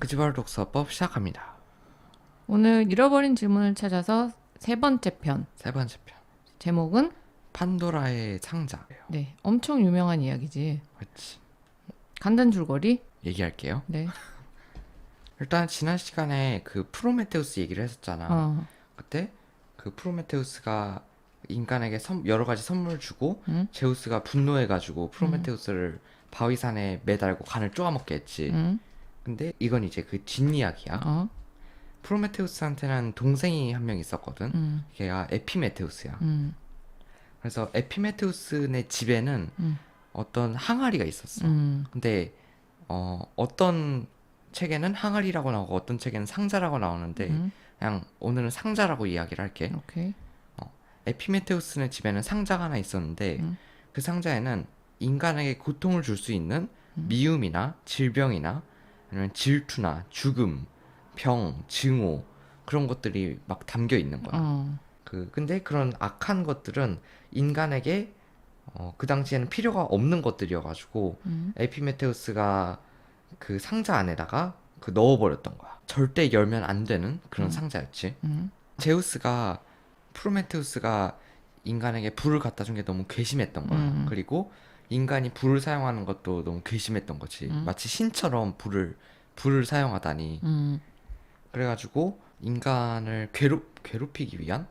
그지발 독서법 시작합니다. 오늘 잃어버린 질문을 찾아서 세 번째 편 세 번째 편. 제목은 판도라의 상자예요. 네 엄청 유명한 이야기지 그렇지. 간단 줄거리 얘기할게요. 네 일단 지난 시간에 그 프로메테우스 얘기를 했었잖아. 어, 그때 그 프로메테우스가 인간에게 선- 여러 가지 선물을 주고 응? 제우스가 분노해가지고 프로메테우스를 바위산에 매달고 간을 쪼아먹게 했지. 응? 근데 이건 이제 그 뒷이야기야. 어? 프로메테우스한테는 동생이 한 명 있었거든. 응? 걔가 에피메테우스야. 응? 그래서 에피메테우스네 집에는 응? 어떤 항아리가 있었어. 응? 근데 어, 어떤 책에는 항아리라고 나오고 어떤 책에는 상자라고 나오는데 응? 그냥 오늘은 상자라고 이야기를 할게. 오케이 에피메테우스네 집에는 상자가 하나 있었는데 음. 그 상자에는 인간에게 고통을 줄 수 있는 음. 미움이나 질병이나 아니면 질투나 죽음, 병, 증오 그런 것들이 막 담겨 있는 거야. 어, 그 근데 그런 악한 것들은 인간에게 어, 그 당시에는 필요가 없는 것들이어가지고 응? 에피메테우스가 그 상자 안에다가 그 넣어버렸던 거야. 절대 열면 안 되는 그런 음. 상자였지. 응? 제우스가 프로메테우스가 인간에게 불을 갖다 준 게 너무 괘씸했던 거야. 음. 그리고 인간이 불을 사용하는 것도 너무 괘씸했던 거지. 음. 마치 신처럼 불을 불을 사용하다니. 응? 그래가지고 인간을 괴롭 괴롭히기 위한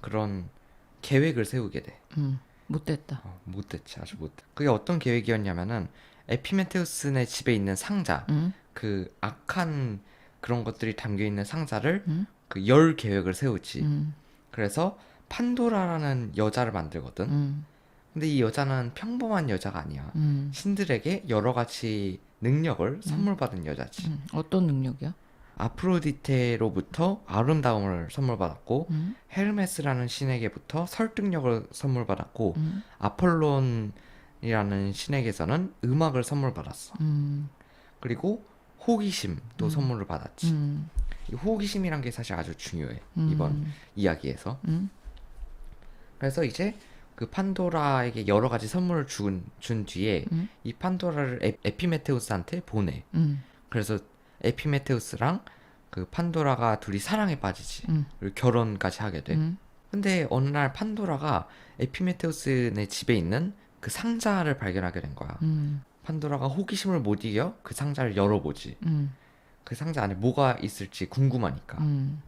그런 계획을 세우게 돼. 응? 못됐다 어, 못됐지, 아주 못. 그게 어떤 계획이었냐면은 에피메테우스네 집에 있는 상자, 응? 그 악한 그런 것들이 담겨 있는 상자를 응? 그열 계획을 세우지. 응? 그래서 판도라라는 여자를 만들거든. 응? 근데 이 여자는 평범한 여자가 아니야. 응? 신들에게 여러 가지 능력을 선물 받은 여자지. 응? 어떤 능력이야? 아프로디테로부터 아름다움을 선물 받았고 응? 헤르메스라는 신에게부터 설득력을 선물 받았고 응? 아폴론이라는 신에게서는 음악을 선물 받았어. 응? 그리고 호기심도 음. 선물을 받았지. 응? 이 호기심이란 게 사실 아주 중요해. 응? 이번 이야기에서. 응? 그래서 이제 그 판도라에게 여러 가지 선물을 준, 준 뒤에 응? 이 판도라를 에, 에피메테우스한테 보내. 응? 그래서 에피메테우스랑 그 판도라가 둘이 사랑에 빠지지. 응? 그리고 결혼까지 하게 돼. 응? 근데 어느 날 판도라가 에피메테우스네 집에 있는 그 상자를 발견하게 된 거야. 응? 판도라가 호기심을 못 이겨 그 상자를 열어보지. 응? 그 상자 안에 뭐가 있을지 궁금하니까. 응?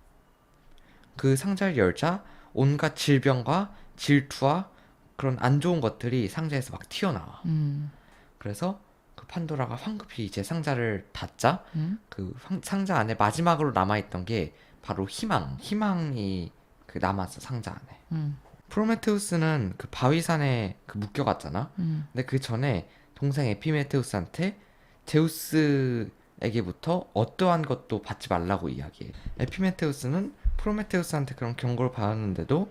그 상자를 열자 온갖 질병과 질투와 그런 안 좋은 것들이 상자에서 막 튀어나와. 응? 그래서 그 판도라가 황급히 이제 상자를 닫자 응? 그 황- 상자 안에 마지막으로 남아있던 게 바로 희망. 희망이 그 남았어 상자 안에. 응? 프로메테우스는 그 바위산에 그 묶여갔잖아. 응? 근데 그 전에 동생 에피메테우스한테 제우스에게부터 어떠한 것도 받지 말라고 이야기해. 에피메테우스는 프로메테우스한테 그런 경고를 받았는데도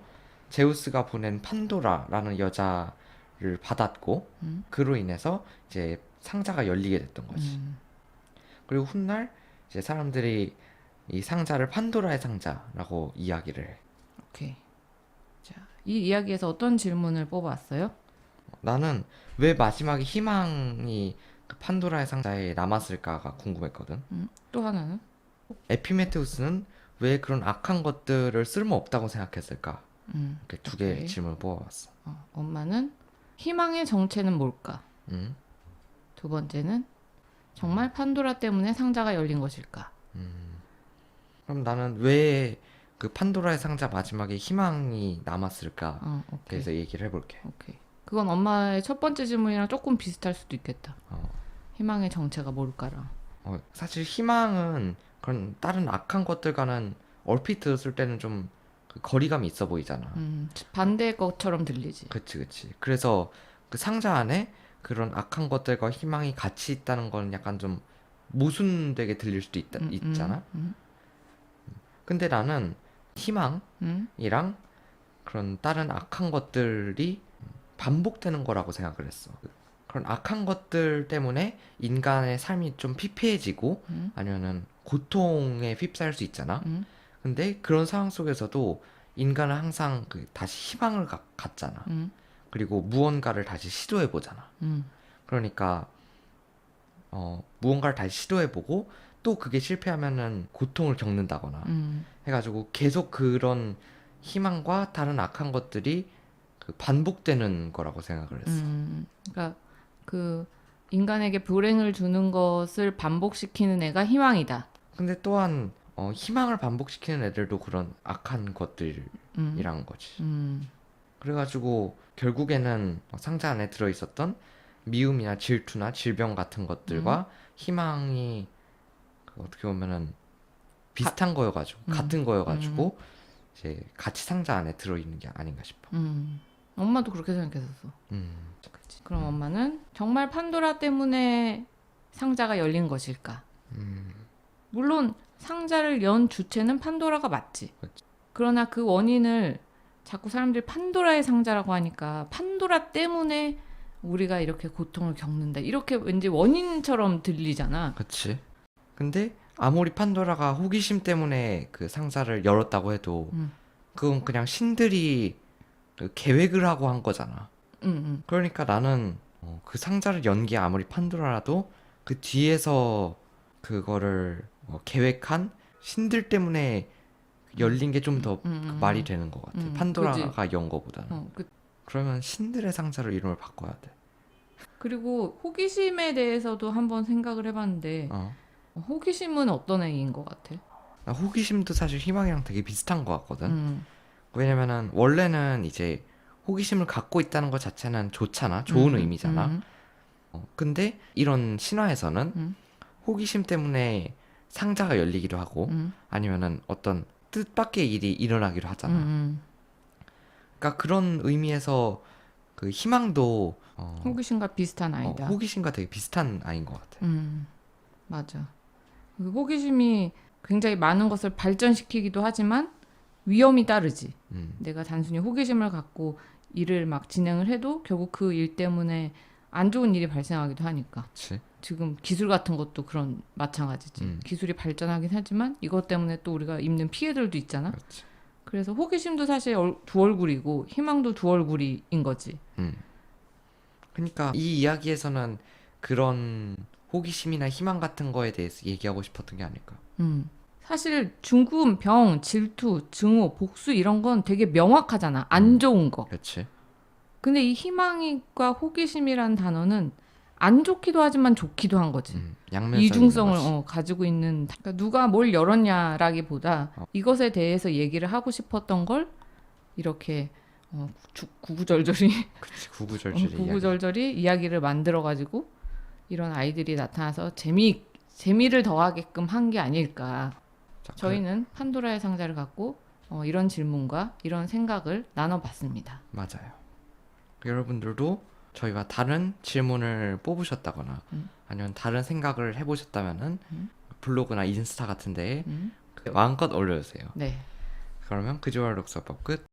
제우스가 보낸 판도라라는 여자를 받았고 응? 그로 인해서 이제 상자가 열리게 됐던 거지. 응? 그리고 훗날 이제 사람들이 이 상자를 판도라의 상자라고 이야기를 해. 오케이. 자, 이 이야기에서 어떤 질문을 뽑아왔어요? 나는 왜 마지막에 희망이 그 판도라의 상자에 남았을까가 궁금했거든. 응? 또 하나는? 에피메테우스는 왜 그런 악한 것들을 쓸모없다고 생각했을까? 응. 이렇게 두 개의 오케이. 질문을 뽑아봤어. 어, 엄마는 희망의 정체는 뭘까? 음, 두 번째는 정말 판도라 때문에 상자가 열린 것일까? 음. 그럼 나는 왜 그 판도라의 상자 마지막에 희망이 남았을까? 어, 오케이. 그래서 얘기를 해볼게. 오케이. 그건 엄마의 첫 번째 질문이랑 조금 비슷할 수도 있겠다. 어. 희망의 정체가 뭘까랑. 어, 사실 희망은 그런 다른 악한 것들과는 얼핏 들었을 때는 좀 그 거리감이 있어 보이잖아. 음, 반대의 것처럼 들리지. 그치, 그치. 그래서 그 상자 안에 그런 악한 것들과 희망이 같이 있다는 건 약간 좀 모순되게 들릴 수도 있다, 음, 있잖아. 음, 근데 나는 희망이랑 음, 음, 그런 다른 악한 것들이 반복되는 거라고 생각을 했어. 그런 악한 것들 때문에 인간의 삶이 좀 피폐해지고 음, 아니면은 고통에 휩싸일 수 있잖아. 음, 근데 그런 상황 속에서도 인간은 항상 그 다시 희망을 가- 갖잖아. 음, 그리고 무언가를 다시 시도해 보잖아. 음, 그러니까 어, 무언가를 다시 시도해 보고 또 그게 실패하면은 고통을 겪는다거나 음, 해가지고 계속 그런 희망과 다른 악한 것들이 그 반복되는 거라고 생각을 했어. 음, 그러니까 그 인간에게 불행을 주는 것을 반복시키는 애가 희망이다. 근데 또한 어, 희망을 반복시키는 애들도 그런 악한 것들이란 음, 거지. 음, 그래가지고 결국에는 상자 안에 들어있었던 미움이나 질투나 질병 같은 것들과 희망이 그 어떻게 보면은 비슷한 거여가지고 음. 같은 거여가지고 이제 같이 상자 안에 들어있는 게 아닌가 싶어. 음. 엄마도 그렇게 생각했었어. 음. 그럼 엄마는 정말 판도라 때문에 상자가 열린 것일까? 음. 물론 상자를 연 주체는 판도라가 맞지. 그치. 그러나 그 원인을 자꾸 사람들이 판도라의 상자라고 하니까 판도라 때문에 우리가 이렇게 고통을 겪는다. 이렇게 왠지 원인처럼 들리잖아. 그치. 근데 아무리 판도라가 호기심 때문에 그 상자를 열었다고 해도 음. 그건 그냥 신들이 그 계획을 하고 한 거잖아. 응, 응. 그러니까 나는 어, 그 상자를 연 게 아무리 판도라라도 그 뒤에서 그거를 어, 계획한 신들 때문에 열린 게 좀 더 음, 음, 말이 음. 되는 것 같아. 음, 판도라가 연 거보다는. 어, 그, 그러면 신들의 상자로 이름을 바꿔야 돼. 그리고 호기심에 대해서도 한번 생각을 해봤는데 어. 호기심은 어떤 애인 것 같아? 나 호기심도 사실 희망이랑 되게 비슷한 것 같거든. 음, 왜냐면은 원래는 이제 호기심을 갖고 있다는 것 자체는 좋잖아. 좋은 음, 의미잖아. 음, 어, 근데 이런 신화에서는 음. 호기심 때문에 상자가 열리기도 하고 음, 아니면은 어떤 뜻밖의 일이 일어나기도 하잖아. 음, 그러니까 그런 의미에서 그 희망도 어, 음. 호기심과 비슷한 어, 아이다. 호기심과 되게 비슷한 아이인 것 같아. 음, 맞아. 그 호기심이 굉장히 많은 것을 발전시키기도 하지만 위험이 따르지. 음, 내가 단순히 호기심을 갖고 일을 막 진행을 해도 결국 그 일 때문에 안 좋은 일이 발생하기도 하니까. 그렇 지. 지금 기술 같은 것도 그런 마찬가지지. 음. 기술이 발전하긴 하지만 이것 때문에 또 우리가 입는 피해들도 있잖아. 그렇지. 그래서 호기심도 사실 얼- 두 얼굴이고 희망도 두 얼굴인 거지. 음. 그러니까 이 이야기에서는 그런 호기심이나 희망 같은 거에 대해서 얘기하고 싶었던 게 아닐까. 음. 사실 중금, 병, 질투, 증오, 복수 이런 건 되게 명확하잖아. 안 음. 좋은 거. 그렇지. 근데 이 희망과 호기심이란 단어는 안 좋기도 하지만 좋기도 한 거지. 음, 이중성을 어, 가지고 있는 그러니까 누가 뭘 열었냐라기보다 어. 이것에 대해서 얘기를 하고 싶었던 걸 이렇게 어, 구- 구구절절히 그치 어, 구구절절의 이야기. 이야기 를 만들어 가지고 이런 아이들이 나타나서 재미 재미를 더하게끔 한 게 아닐까. 자, 그- 저희는 판도라의 상자를 갖고 어, 이런 질문과 이런 생각을 나눠봤습니다. 맞아요. 여러분들도 저희와 다른 질문을 뽑으셨다거나 음. 아니면 다른 생각을 해보셨다면은 음. 블로그나 인스타 같은 데에 음? 마음껏 올려주세요. 네. 그러면 그지와 독서법 끝.